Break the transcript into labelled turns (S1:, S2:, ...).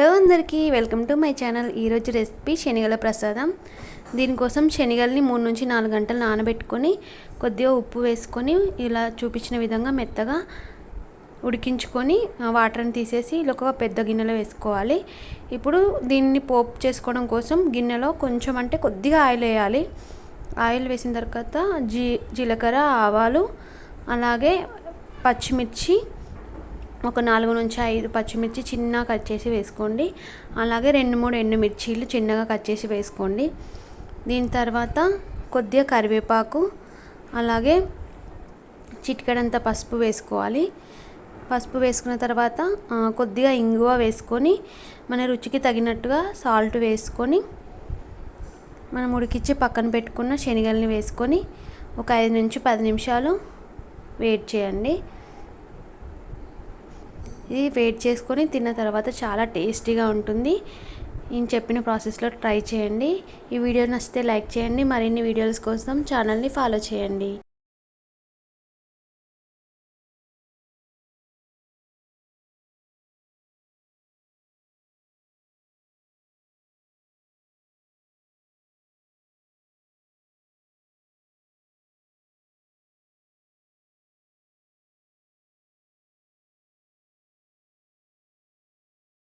S1: Hello అందరికీ welcome to my channel. ఈరోజు recipe శనగల ప్రసాదం. దీనికోసం శనగల్ని మూడు నుంచి నాలుగు గంటలు నానబెట్టుకొని కొద్దిగా ఉప్పు వేసుకొని ఇలా చూపించిన విధంగా మెత్తగా ఉడికించుకొని వాటర్ని తీసేసి ఇలా ఒక పెద్ద గిన్నెలో వేసుకోవాలి. ఇప్పుడు దీన్ని పోపు చేసుకోవడం కోసం గిన్నెలో కొంచెం అంటే కొద్దిగా ఆయిల్ వేయాలి. ఆయిల్ వేసిన తర్వాత జీ జీలకర్ర ఆవాలు అలాగే పచ్చిమిర్చి ఒక నాలుగు నుంచి ఐదు పచ్చిమిర్చి చిన్నగా కట్ చేసి వేసుకోండి. అలాగే రెండు మూడు ఎండుమిర్చీలు చిన్నగా కట్ చేసి వేసుకోండి. దీని తర్వాత కొద్దిగా కరివేపాకు అలాగే చిటికడంత పసుపు వేసుకోవాలి. పసుపు వేసుకున్న తర్వాత కొద్దిగా ఇంగువ వేసుకొని మన రుచికి తగినట్టుగా సాల్ట్ వేసుకొని మనం ఉడికిచ్చి పక్కన పెట్టుకున్న శనగల్ని వేసుకొని ఒక ఐదు నుంచి పది నిమిషాలు వెయిట్ చేయండి. ఇది వెయిట్ చేసుకొని తిన్న తర్వాత చాలా టేస్టీగా ఉంటుంది. నేను చెప్పిన ప్రాసెస్లో ట్రై చేయండి. ఈ వీడియో నచ్చితే లైక్ చేయండి. మరిన్ని వీడియోస్ కోసం ఛానల్ని ఫాలో చేయండి.